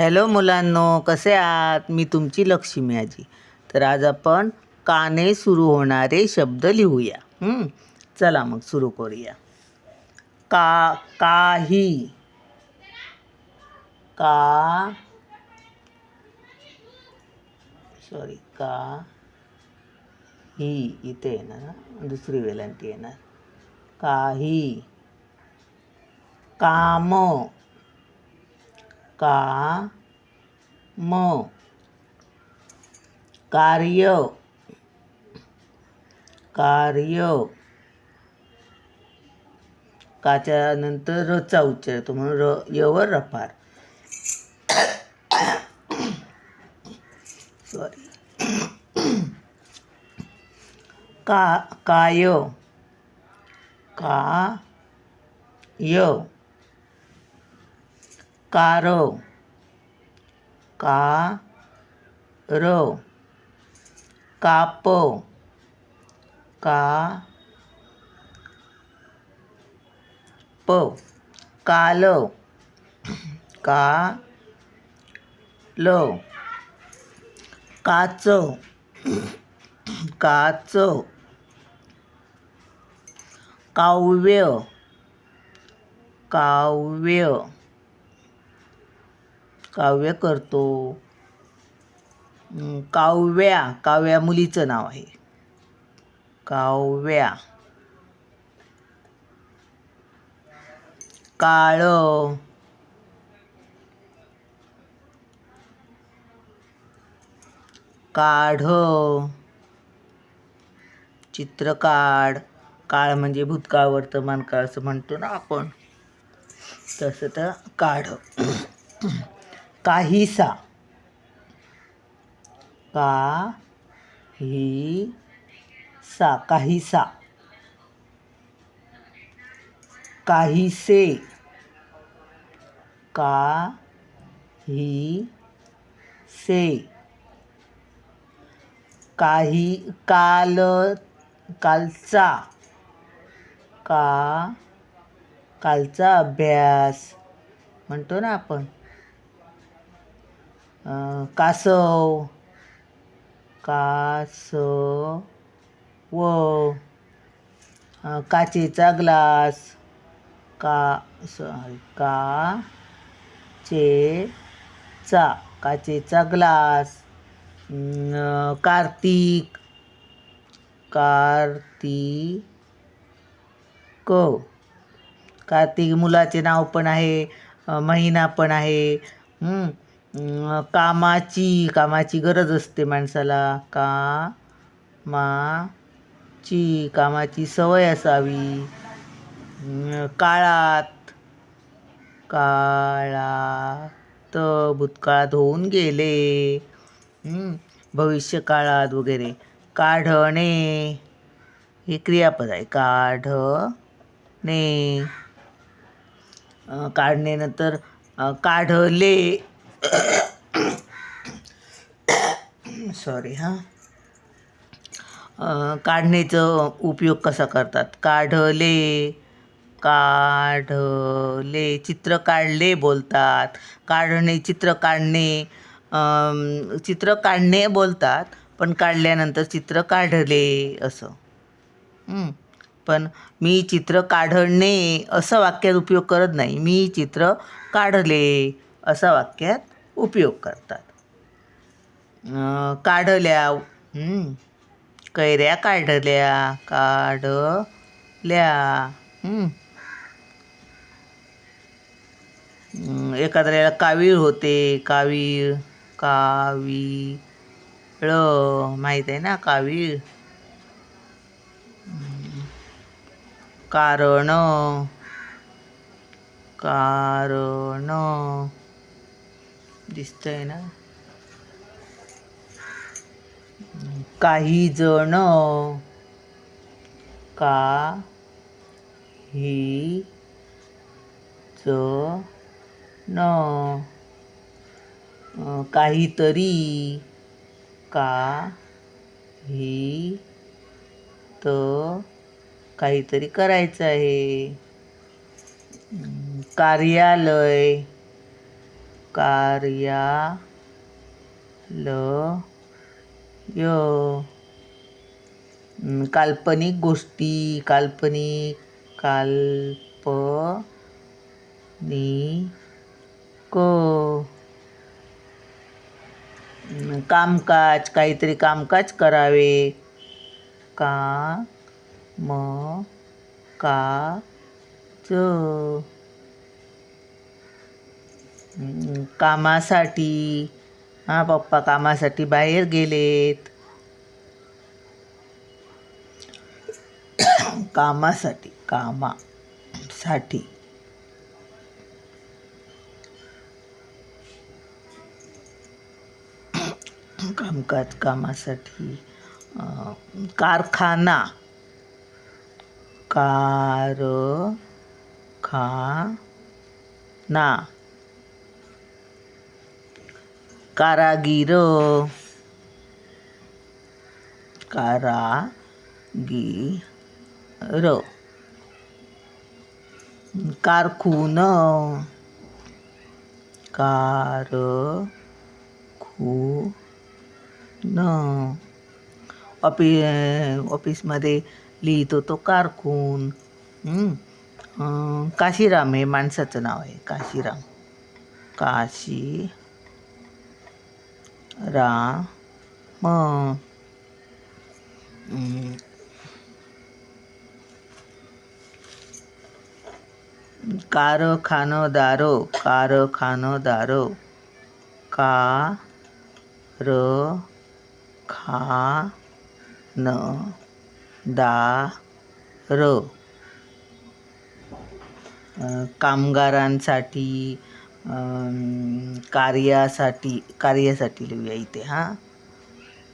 Hello मुलांनो कसे आहात? मी तुमची लक्ष्मी आजी. तर आज आपण काने सुरू होणारे शब्द लिहूया. चला मग सुरू करूया. का काही. का सॉरी का ही इथे येणार दुसरी वेलांटी येणार. काही. काम. का? म. कार्य. कार्य. काच्या नंतर रचा उच्चार येतो म्हणून र यवर रफार सॉरी का काय. का य. कारव. का र काप का प काल का ल काच काच काव्य. काव्य. काव्य करतो. काव्या काव्या मुलीचं नाव आहे. काव्या. काळ. काढ. चित्र काढ काळ म्हणजे भूतकाळ वर्तमान काळ असं म्हणतो ना आपण. तसं तर काढ. काहीसा. का ही सा काहीसा. काहीसे. का ही से काही काल कालचा. का कालचा अभ्यास. म्हणतो ना आपण. कासव कासव व काचेचा ग्लास का सॉरी का चे चा काचेचा ग्लास कार्तिक कार्तिक कार्तिक कार्तिक मुलाचे नाव पण आहे महिना पण आहे कामाची कामाची गरज असते माणसाला. का मा ची कामाची सवय असावी. काळात काळात भूतकाळात होऊन गेले. भविष्यकाळात वगैरे. काढणे हे क्रियापद आहे. काढणे. काढणेनंतर काढले. सॉरी हां. काढणीचं उपयोग कसा करतात? काढले काढले चित्र काढले बोलतात. काढणे चित्र काढणे चित्र काढणे बोलतात पण काढल्यानंतर चित्र काढले असं. पण मी चित्र काढणे असं वाक्यात उपयोग करत नाही. मी चित्र काढले असा वाक्यात उपयोग करतात. काढल्या कैऱ्या काढल्या काढल्या एखाद्याला कावीळ होते कावीळ कावीळ माहीत आहे ना कावीळ? कारण कारण दिसतंय ना. काही जण का ही च न काहीतरी का ही त काहीतरी करायचं आहे. कार्यालय कार्यालय. कार्या ल काल्पनिक गोष्टी काल्पनिक काल्प नी क कामकाज काहीतरी कामकाज करावे. का म का च कामासाठी हां पप्पा कामासाठी बाहेर गेलेत. कामासाठी कामासाठी. कामकाज कामासाठी कारखाना. कार खा ना कारागीर. कारागीर. कारखून. कार खू न ऑफि ऑफिसमध्ये लिहितो तो कारकून काशीराम हे माणसाचं नाव आहे काशीराम. काशी राम हं. कारखानदार कारखानदार का र खा न दा र अं, कामगारांसाठी अं, कार्यासाठी कार्यासाठी लिहूया इथे हां.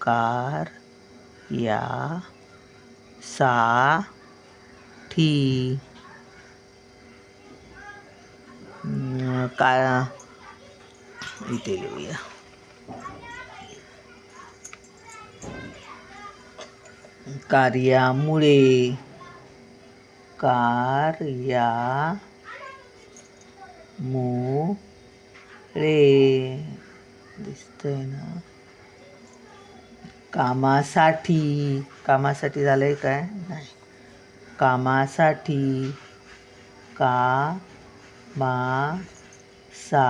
कार या सा ठी का इथे लिहूया. कार्यामुळे कार्या मो रे दिसतंय ना. कामासाठी कामासाठी झालंय काय? नाही. कामासाठी का मा सा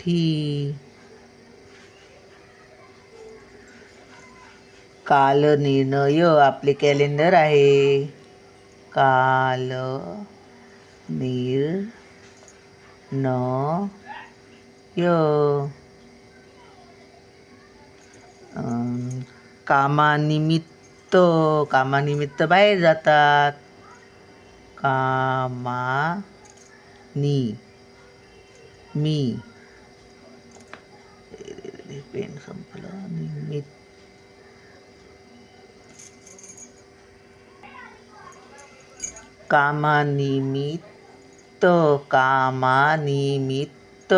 ठी काल निर्णय आपले कॅलेंडर आहे. काल निर न य अं, कामानिमित्त कामानिमित्त बाहेर जातात कामा नि मी पेन संपलं निमित्त कामानिमित्त कामानिमित्त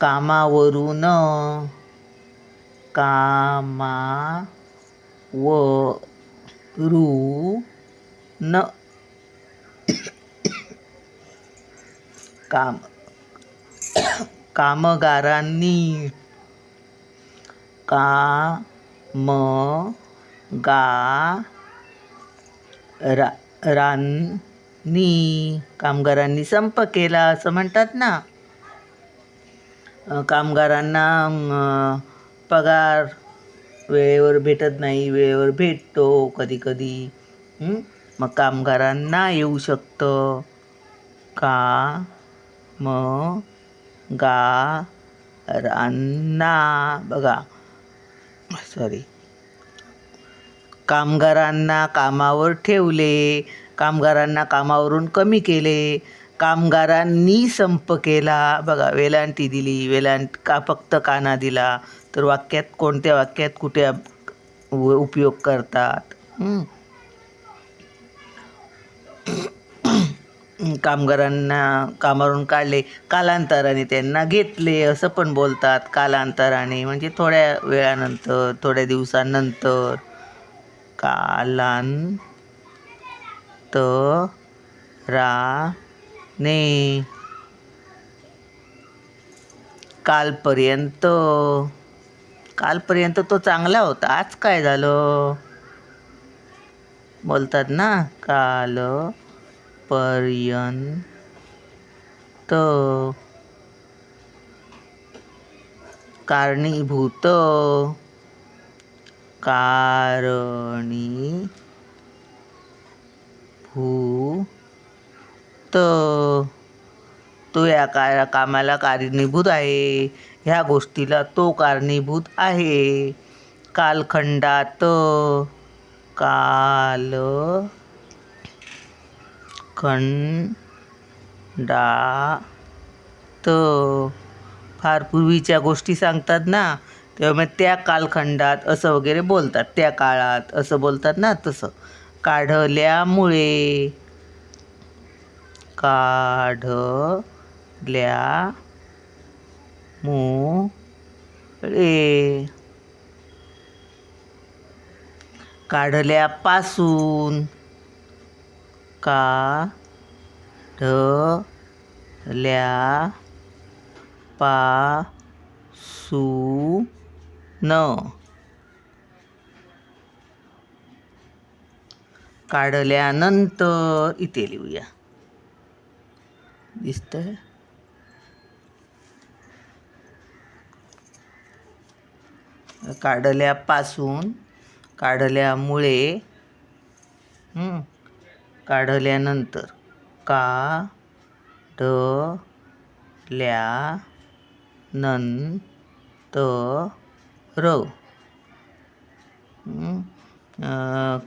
कामावरून कामावरून काम कामगारांनी काम गा रा रांनी कामगारांनी संप केला असं म्हणतात ना. कामगारांना पगार वेळेवर भेटत नाही वेळेवर भेटतो कधी कधी मग कामगारांना येऊ शकतं. का? म गा रांना बघा. सॉरी. कामगारांना कामावर ठेवले कामगारांना कामावरून कमी केले कामगारांनी संप केला. बघा वेलांटी दिली वेलांट का फक्त काना दिला तर वाक्यात कोणत्या वाक्यात कुठे उपयोग करतात? कामगारांना कामावरून काढले कालांतराने त्यांना घेतले असं पण बोलतात कालांतराने म्हणजे थोड्या वेळानंतर थोड्या दिवसानंतर. कालांतराने कालपर्यंत. कालपर्यंत तो चांगला होता. आज काय झालं? बोलतात ना काल पर्यंत कारणीभूत. कारणी भूत. तो या का कामाला कारणीभूत आहे. ह्या गोष्टीला तो कारणीभूत आहे. कालखंडात काल खंडात फार पूर्वीच्या गोष्टी सांगतात ना. तेव्हा मग त्या कालखंडात असं वगैरे बोलतात. त्या काळात असं बोलतात ना तसं. काढल्यामुळे काढल्या मुळे काढल्यापासून काढल्या पासून काढल्यानंतर इथे लिहूया. दिसतंय? काढल्यापासून काढल्यामुळे काढल्यानंतर का ढ ल्या नंतर र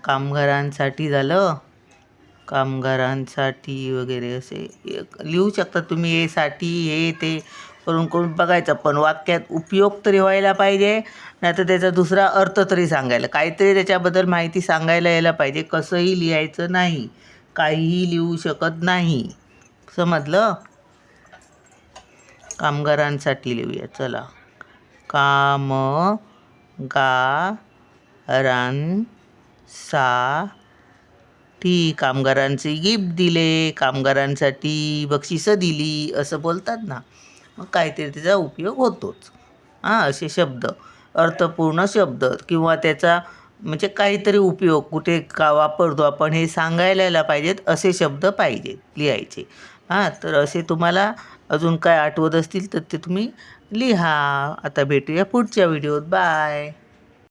कामगारांसाठी झालं. कामगारांसाठी वगैरे असे लिहू शकता तुम्ही हे साठी हे ते करून करून बघायचं. पण वाक्यात उपयोग तरी व्हायला पाहिजे नाही तर त्याचा दुसरा अर्थ तरी सांगायला. काहीतरी त्याच्याबद्दल माहिती सांगायला यायला पाहिजे. कसंही लिहायचं नाही. काहीही लिहू शकत नाही. समजलं? कामगारांसाठी लिहूया. चला. काम गा सा ती. कामगारांचे गिफ्ट दिले कामगारांसाठी बक्षिसं दिली असं बोलतात ना. मग काहीतरी त्याचा उपयोग होतोच. हां असे शब्द. अर्थपूर्ण शब्द किंवा त्याचा म्हणजे काहीतरी उपयोग. कुठे का वापरतो आपण हे सांगायला पाहिजेत असे शब्द पाहिजेत लिहायचे. हां तर असे तुम्हाला अजून काय आठवत असतील तर ते तुम्ही लिहा. आता भेटूया पुढच्या व्हिडिओत. बाय.